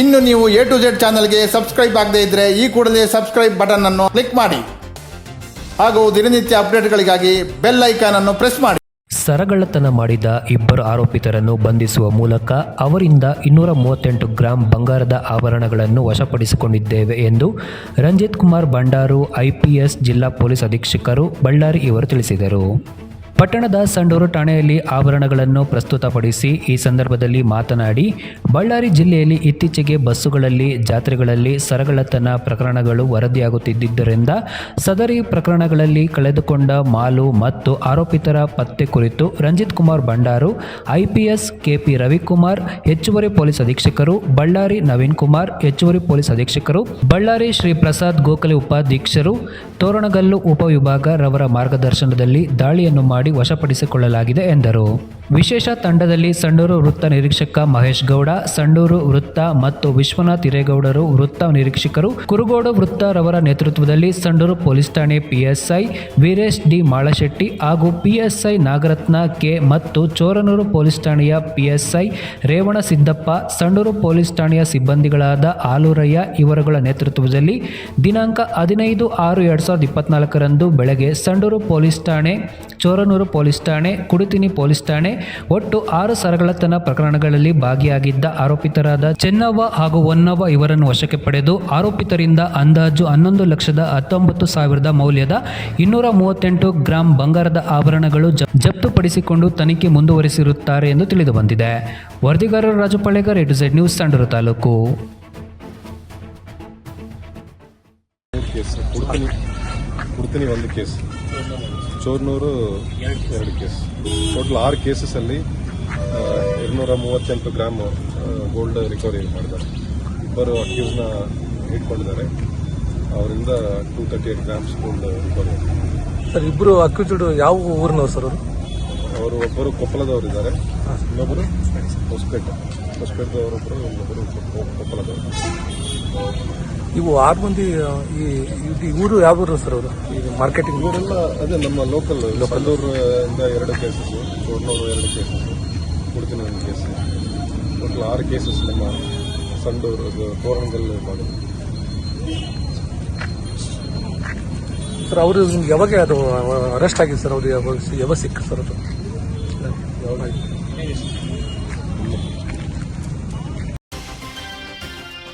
ಇನ್ನು ನೀವು A to Z ಚಾನಲ್ಗೆ ಸಬ್ಸ್ಕ್ರೈಬ್ ಆಗದೇ ಇದ್ರೆ ಈ ಕೂಡಲೇ ಸಬ್ಸ್ಕ್ರೈಬ್ ಬಟನ್ ಅನ್ನು ಕ್ಲಿಕ್ ಮಾಡಿ. ಹಾಗೂ ದಿನನಿತ್ಯ ಅಪ್ಡೇಟ್ಗಳಿಗಾಗಿ ಬೆಲ್ ಐಕಾನ್ ಅನ್ನು ಪ್ರೆಸ್ ಮಾಡಿ. ಸರಗಳ್ಳತನ ಮಾಡಿದ ಇಬ್ಬರು ಆರೋಪಿತರನ್ನು ಬಂಧಿಸುವ ಮೂಲಕ ಅವರಿಂದ ಇನ್ನೂರ ಮೂವತ್ತೆಂಟು ಗ್ರಾಂ ಬಂಗಾರದ ಆಭರಣಗಳನ್ನು ವಶಪಡಿಸಿಕೊಂಡಿದ್ದೇವೆ ಎಂದು ರಂಜಿತ್ ಕುಮಾರ್ ಭಂಡಾರು ಐಪಿಎಸ್ ಜಿಲ್ಲಾ ಪೊಲೀಸ್ ಅಧೀಕ್ಷಕರು ಬಳ್ಳಾರಿ ಇವರು ತಿಳಿಸಿದರು. ಪಟ್ಟಣದ ಸಂಡೂರು ಠಾಣೆಯಲ್ಲಿ ಆಭರಣಗಳನ್ನು ಪ್ರಸ್ತುತಪಡಿಸಿ ಈ ಸಂದರ್ಭದಲ್ಲಿ ಮಾತನಾಡಿ, ಬಳ್ಳಾರಿ ಜಿಲ್ಲೆಯಲ್ಲಿ ಇತ್ತೀಚೆಗೆ ಬಸ್ಸುಗಳಲ್ಲಿ, ಜಾತ್ರೆಗಳಲ್ಲಿ ಸರಗಳತನ ಪ್ರಕರಣಗಳು ವರದಿಯಾಗುತ್ತಿದ್ದರಿಂದ ಸದರಿ ಪ್ರಕರಣಗಳಲ್ಲಿ ಕಳೆದುಕೊಂಡ ಮಾಲು ಮತ್ತು ಆರೋಪಿತರ ಪತ್ತೆ ಕುರಿತು ರಂಜಿತ್ ಕುಮಾರ್ ಭಂಡಾರು, ಐಪಿಎಸ್ ಕೆಪಿ ರವಿಕುಮಾರ್, ಹೆಚ್ಚುವರಿ ಪೊಲೀಸ್ ಅಧೀಕ್ಷಕರು ಬಳ್ಳಾರಿ ನವೀನ್ ಕುಮಾರ್, ಹೆಚ್ಚುವರಿ ಪೊಲೀಸ್ ಅಧೀಕ್ಷಕರು ಬಳ್ಳಾರಿ ಶ್ರೀ ಪ್ರಸಾದ್ ಗೋಖಲೆ ಉಪಾಧ್ಯಕ್ಷರು, ತೋರಣಗಲ್ಲು ಉಪವಿಭಾಗ ರವರ ಮಾರ್ಗದರ್ಶನದಲ್ಲಿ ದಾಳಿಯನ್ನು ಮಾಡಿ ವಶಪಡಿಸಿಕೊಳ್ಳಲಾಗಿದೆ ಎಂದರು. ವಿಶೇಷ ತಂಡದಲ್ಲಿ ಸಂಡೂರು ವೃತ್ತ ನಿರೀಕ್ಷಕ ಮಹೇಶ್ ಗೌಡ, ಸಂಡೂರು ವೃತ್ತ ಮತ್ತು ವಿಶ್ವನಾಥ್ ಹಿರೇಗೌಡರು ವೃತ್ತ ನಿರೀಕ್ಷಕರು, ಕುರುಗೋಡು ವೃತ್ತ ರವರ ನೇತೃತ್ವದಲ್ಲಿ ಸಂಡೂರು ಪೊಲೀಸ್ ಠಾಣೆ ಪಿಎಸ್ಐ, ವೀರೇಶ್ ಡಿ ಮಾಳಶೆಟ್ಟಿ ಹಾಗೂ ಪಿಎಸ್ಐ ನಾಗರತ್ನ ಕೆ ಮತ್ತು ಚೋರನೂರು ಪೊಲೀಸ್ ಠಾಣೆಯ ಪಿಎಸ್ಐ ರೇವಣ ಸಿದ್ದಪ್ಪ, ಸಂಡೂರು ಪೊಲೀಸ್ ಠಾಣೆಯ ಸಿಬ್ಬಂದಿಗಳಾದ ಆಲೂರಯ್ಯ ಇವರುಗಳ ನೇತೃತ್ವದಲ್ಲಿ ದಿನಾಂಕ ಹದಿನೈದು ಆರು ಎರಡು ಸಾವಿರದ ಇಪ್ಪತ್ನಾಲ್ಕರಂದು ಬೆಳಗ್ಗೆ ಸಂಡೂರು ಪೊಲೀಸ್ ಠಾಣೆ, ಚೋರನೂರು ಪೊಲೀಸ್ ಠಾಣೆ, ಕುಡಿತಿನಿ ಪೊಲೀಸ್ ಠಾಣೆ ಒಟ್ಟು ಆರು ಸರಗಳತನ ಪ್ರಕರಣಗಳಲ್ಲಿ ಭಾಗಿಯಾಗಿದ್ದ ಆರೋಪಿತರಾದ ಚೆನ್ನವ್ವ ಹಾಗೂ ಹೊನ್ನವ್ವ ಇವರನ್ನು ವಶಕ್ಕೆ ಪಡೆದು ಆರೋಪಿತರಿಂದ ಅಂದಾಜು ಹನ್ನೊಂದು ಲಕ್ಷದ ಹತ್ತೊಂಬತ್ತು ಸಾವಿರದ ಮೌಲ್ಯದ ಇನ್ನೂರ ಮೂವತ್ತೆಂಟು ಗ್ರಾಂ ಬಂಗಾರದ ಆಭರಣಗಳು ಜಪ್- ಜಪ್ತುಪಡಿಸಿಕೊಂಡು ತನಿಖೆ ಮುಂದುವರಿಸಿರುತ್ತಾರೆ ಎಂದು ತಿಳಿದು ಬಂದಿದೆ. ವರದಿಗಾರರು Raju Pallegar A to Z news ತಂಡರು taluk. ಕುಡ್ತೀನಿ ಒಂದು ಕೇಸ್. ಚೋರ್ನೂರು ಎರಡು ಕೇಸ್. ಟೋಟಲ್ ಆರು ಕೇಸಸಲ್ಲಿ ಎರಡುನೂರ ಮೂವತ್ತೆಂಟು ಗ್ರಾಮ್ ಗೋಲ್ಡ್ ರಿಕವರಿ ಮಾಡಿದ್ದಾರೆ ಇಬ್ಬರು ಅಕ್ಯೂಸ್ನ ಇಟ್ಕೊಂಡಿದ್ದಾರೆ. ಅವರಿಂದ two thirty eight grams gold recovery sir ಇಬ್ಬರು ಅಕ್ಯೂಸ್ಡ್ ಯಾವ ಊರಿನವ್ರು ಸರ್ ಅವರು? ಅವರು ಒಬ್ಬರು ಕೊಪ್ಪಳದವರು ಇದ್ದಾರೆ ಇನ್ನೊಬ್ಬರು ಹೊಸಪೇಟೆ. ಹೊಸಪೇಟೆದವರೊಬ್ಬರು ಇನ್ನೊಬ್ಬರು ಕೊಪ್ಪಳದವರು. ಇವು ಆರು ಮಂದಿ ಈ ಇದು- ಊರು ಯಾವ ಊರು ಸರ್ ಅವರು? ಈ ಮಾರ್ಕೆಟಿಂಗ್ ಊರೆಲ್ಲ ಅದೇ ನಮ್ಮ ಲೋಕಲ್ ಲೋಕಲ್ಲೂರು ಇಂದ ಎರಡು ಕೇಸಸ್ ಚೋರ್ನೂರು ಎರಡು ಕೇಸಸ್ ಉಡುಪಿನ ಒಂದು ಕೇಸ್ ಟೋಟಲ್ ಆರು ಕೇಸಸ್ ನಮ್ಮ ಸಂಡೂರು ತೋರಣಗಲ್ ಭಾಗದಲ್ಲಿ. ಸರ್ ಅವರು ನಿಮ್ಗೆ ಯಾವಾಗ ಅದು ಅರೆಸ್ಟ್ ಆಗಿದೆ ಸರ್ ಅವರು ಯಾವಾಗ ಯಾವಾಗ ಸಿಕ್ಕ ಸರ್ ಅದು?